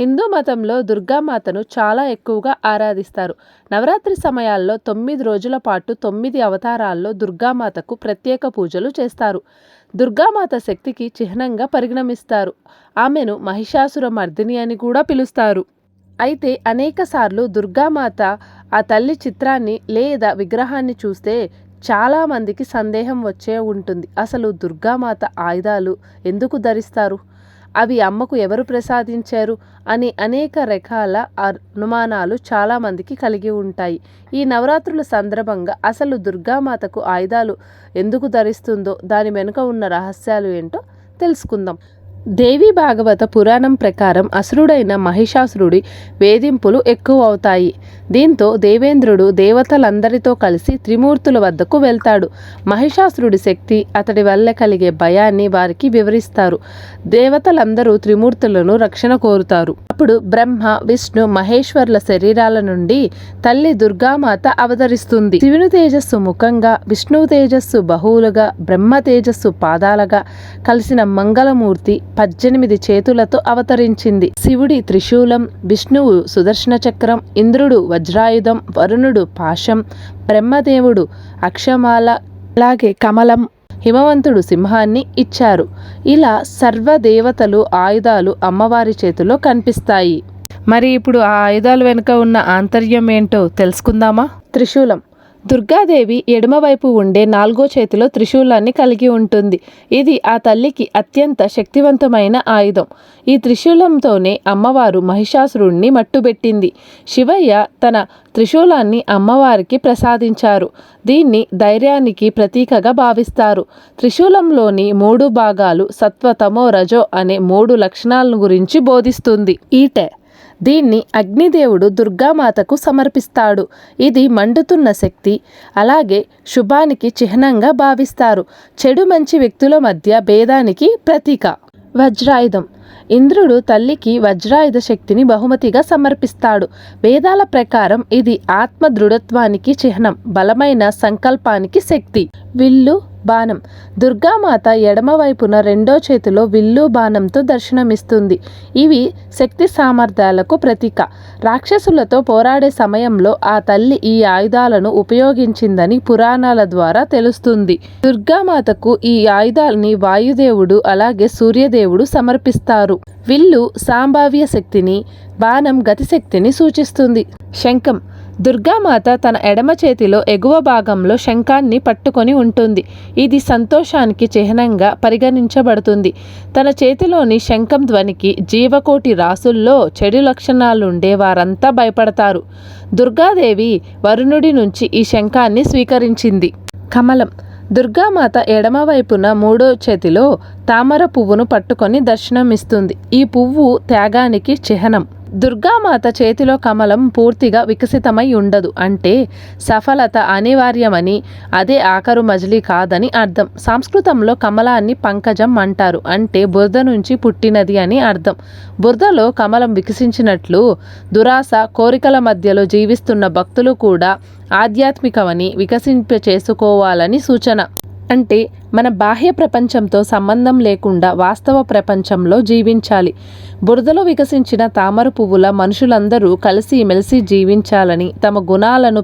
హిందూ మతంలో దుర్గామాతను చాలా ఎక్కువగా ఆరాధిస్తారు. నవరాత్రి సమయాల్లో తొమ్మిది రోజుల పాటు తొమ్మిది అవతారాల్లో దుర్గామాతకు ప్రత్యేక పూజలు చేస్తారు. దుర్గామాత శక్తికి చిహ్నంగా పరిగణమిస్తారు ఆమెను మహిషాసుర మర్దిని అని కూడా పిలుస్తారు. అయితే అనేకసార్లు దుర్గామాత ఆ తల్లి చిత్రాన్ని లేదా విగ్రహాన్ని చూస్తే చాలామందికి సందేహం వచ్చే ఉంటుంది. అసలు దుర్గామాత ఆయుధాలు ఎందుకు ధరిస్తారు? అవి అమ్మకు ఎవరు ప్రసాదించారు అని అనేక రకాల అనుమానాలు చాలామందికి కలిగి ఉంటాయి. ఈ నవరాత్రుల సందర్భంగా అసలు దుర్గామాతకు ఆయుధాలు ఎందుకు ధరిస్తుందో దాని వెనుక ఉన్న రహస్యాలు ఏంటో తెలుసుకుందాం. దేవి భాగవత పురాణం ప్రకారం అసురుడైన మహిషాసురుడి వేధింపులు ఎక్కువ అవుతాయి దీంతో దేవేంద్రుడు దేవతలందరితో కలిసి త్రిమూర్తుల వద్దకు వెళ్తాడు. మహిషాసురుడి శక్తి అతడి వల్ల కలిగే భయాన్ని వారికి వివరిస్తారు. దేవతలందరూ త్రిమూర్తులను రక్షణ కోరుతారు. అప్పుడు బ్రహ్మ విష్ణు మహేశ్వర్ల శరీరాల నుండి తల్లి దుర్గామాత అవతరిస్తుంది. శివుని తేజస్సు ముఖంగా విష్ణువు తేజస్సు బహువులుగా బ్రహ్మ తేజస్సు పాదాలుగా కలిసిన మంగళమూర్తి పద్దెనిమిది చేతులతో అవతరించింది. శివుడి త్రిశూలం విష్ణువు సుదర్శన చక్రం ఇంద్రుడు వజ్రాయుధం వరుణుడు పాశం బ్రహ్మదేవుడు అక్షమాల అలాగే కమలం హిమవంతుడు సింహాన్ని ఇచ్చారు. ఇలా సర్వదేవతలు ఆయుధాలు అమ్మవారి చేతిలో కనిపిస్తాయి. మరి ఇప్పుడు ఆ ఆయుధాలు వెనుక ఉన్న ఆంతర్యం ఏంటో తెలుసుకుందామా? త్రిశూలం. దుర్గాదేవి ఎడమవైపు ఉండే నాలుగో చేతిలో త్రిశూలాన్ని కలిగి ఉంటుంది. ఇది ఆ తల్లికి అత్యంత శక్తివంతమైన ఆయుధం. ఈ త్రిశూలంతోనే అమ్మవారు మహిషాసురుణ్ణి మట్టుబెట్టింది. శివయ్య తన త్రిశూలాన్ని అమ్మవారికి ప్రసాదించారు. దీన్ని ధైర్యానికి ప్రతీకగా భావిస్తారు. త్రిశూలంలోని మూడు భాగాలు సత్వతమో రజో అనే మూడు లక్షణాలను గురించి బోధిస్తుంది. ఈటె దీన్ని అగ్నిదేవుడు దుర్గామాతకు సమర్పిస్తాడు. ఇది మండుతున్న శక్తి. అలాగే శుభానికి చిహ్నంగా భావిస్తారు. చెడు మంచి వ్యక్తుల మధ్య భేదానికి ప్రతీక. వజ్రాయుధం. ఇంద్రుడు తల్లికి వజ్రాయుధ శక్తిని బహుమతిగా సమర్పిస్తాడు. వేదాల ప్రకారం ఇది ఆత్మ దృఢత్వానికి చిహ్నం బలమైన సంకల్పానికి శక్తి. విల్లు బాణం. దుర్గామాత ఎడమవైపున రెండో చేతిలో విల్లు బాణంతో దర్శనమిస్తుంది. ఇవి శక్తి సామర్థ్యాలకు ప్రతీక. రాక్షసులతో పోరాడే సమయంలో ఆ తల్లి ఈ ఆయుధాలను ఉపయోగించిందని పురాణాల ద్వారా తెలుస్తుంది. దుర్గామాతకు ఈ ఆయుధాలని వాయుదేవుడు అలాగే సూర్యదేవుడు సమర్పిస్తారు. విల్లు సాంభావ్య శక్తిని బాణం గతిశక్తిని సూచిస్తుంది. శంఖం. దుర్గామాత తన ఎడమ చేతిలో ఎగువ భాగంలో శంఖాన్ని పట్టుకొని ఉంటుంది. ఇది సంతోషానికి చిహ్నంగా పరిగణించబడుతుంది. తన చేతిలోని శంఖం ధ్వనికి జీవకోటి రాసుల్లో చెడు లక్షణాలుండే వారంతా భయపడతారు. దుర్గాదేవి వరుణుడి నుంచి ఈ శంఖాన్ని స్వీకరించింది. కమలం. దుర్గామాత ఎడమవైపున మూడో చేతిలో తామర పువ్వును పట్టుకొని దర్శనమిస్తుంది. ఈ పువ్వు త్యాగానికి చిహ్నం. దుర్గామాత చేతిలో కమలం పూర్తిగా వికసితమై ఉండదు అంటే సఫలత అనివార్యమని అదే ఆఖరు మజిలీ కాదని అర్థం. సంస్కృతంలో కమలాన్ని పంకజం అంటారు. అంటే బురద నుంచి పుట్టినది అని అర్థం. బురదలో కమలం వికసించినట్లు దురాశ కోరికల మధ్యలో జీవిస్తున్న భక్తులు కూడా ఆధ్యాత్మికమని వికసింప చేసుకోవాలని సూచన. అంటే మన బాహ్య ప్రపంచంతో సంబంధం లేకుండా వాస్తవ ప్రపంచంలో జీవించాలి. బురదలో వికసించిన తామర పువ్వుల మనుషులందరూ కలిసి మెలిసి జీవించాలని తమ గుణాలను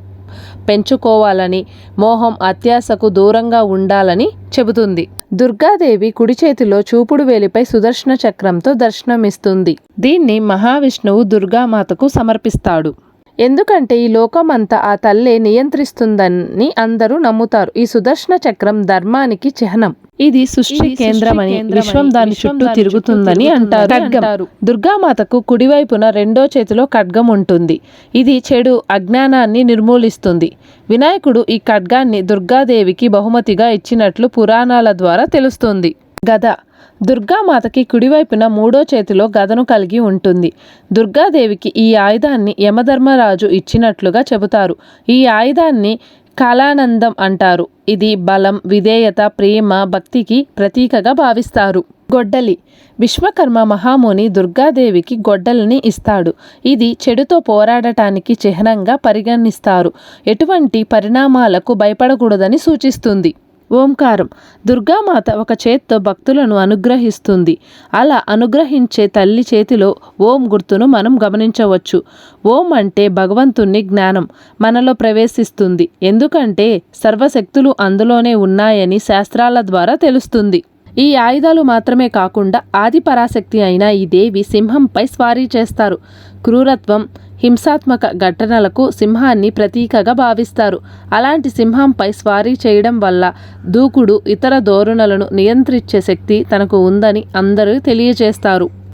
పెంచుకోవాలని మోహం అత్యాశకు దూరంగా ఉండాలని చెబుతుంది. దుర్గాదేవి కుడి చేతిలో చూపుడు వేలిపై సుదర్శన చక్రంతో దర్శనమిస్తుంది. దీన్ని మహావిష్ణువు దుర్గామాతకు సమర్పిస్తాడు. ఎందుకంటే ఈ లోకమంతా ఆ తల్లే నియంత్రిస్తుందని అందరూ నమ్ముతారు. ఈ సుదర్శన చక్రం ధర్మానికి చిహ్నం. ఇది సృష్టి కేంద్రమని విశ్వం దాని చుట్టూ తిరుగుతుందని అంటారు. దుర్గామాతకు కుడివైపున రెండో చేతిలో ఖడ్గం ఉంటుంది. ఇది చెడు అజ్ఞానాన్ని నిర్మూలిస్తుంది. వినాయకుడు ఈ ఖడ్గాన్ని దుర్గాదేవికి బహుమతిగా ఇచ్చినట్లు పురాణాల ద్వారా తెలుస్తుంది. గద దుర్గామాతకి కుడివైపున మూడో చేతిలో గదను కలిగి ఉంటుంది. దుర్గాదేవికి ఈ ఆయుధాన్ని యమధర్మరాజు ఇచ్చినట్లుగా చెబుతారు. ఈ ఆయుధాన్ని కాలానందం అంటారు. ఇది బలం విధేయత ప్రేమ భక్తికి ప్రతీకగా భావిస్తారు. గొడ్డలి. విశ్వకర్మ మహాముని దుర్గాదేవికి గొడ్డలిని ఇస్తాడు. ఇది చెడుతో పోరాడటానికి చిహ్నంగా పరిగణిస్తారు. ఎటువంటి పరిణామాలకు భయపడకూడదని సూచిస్తుంది. ఓంకారం. దుర్గామాత ఒక చేత్తో భక్తులను అనుగ్రహిస్తుంది. అలా అనుగ్రహించే తల్లి చేతిలో ఓం గుర్తును మనం గమనించవచ్చు. ఓం అంటే భగవంతుని జ్ఞానం మనలో ప్రవేశిస్తుంది. ఎందుకంటే సర్వశక్తులు అందులోనే ఉన్నాయని శాస్త్రాల ద్వారా తెలుస్తుంది. ఈ ఆయుధాలు మాత్రమే కాకుండా ఆది పరాశక్తి అయిన ఈ దేవి సింహంపై స్వారీ చేస్తారు. క్రూరత్వం హింసాత్మక ఘటనలకు సింహాన్ని ప్రతీకగా భావిస్తారు. అలాంటి సింహంపై స్వారీ చేయడం వల్ల దూకుడు ఇతర ధోరణులను నియంత్రించే శక్తి తనకు ఉందని అందరూ తెలియజేస్తారు.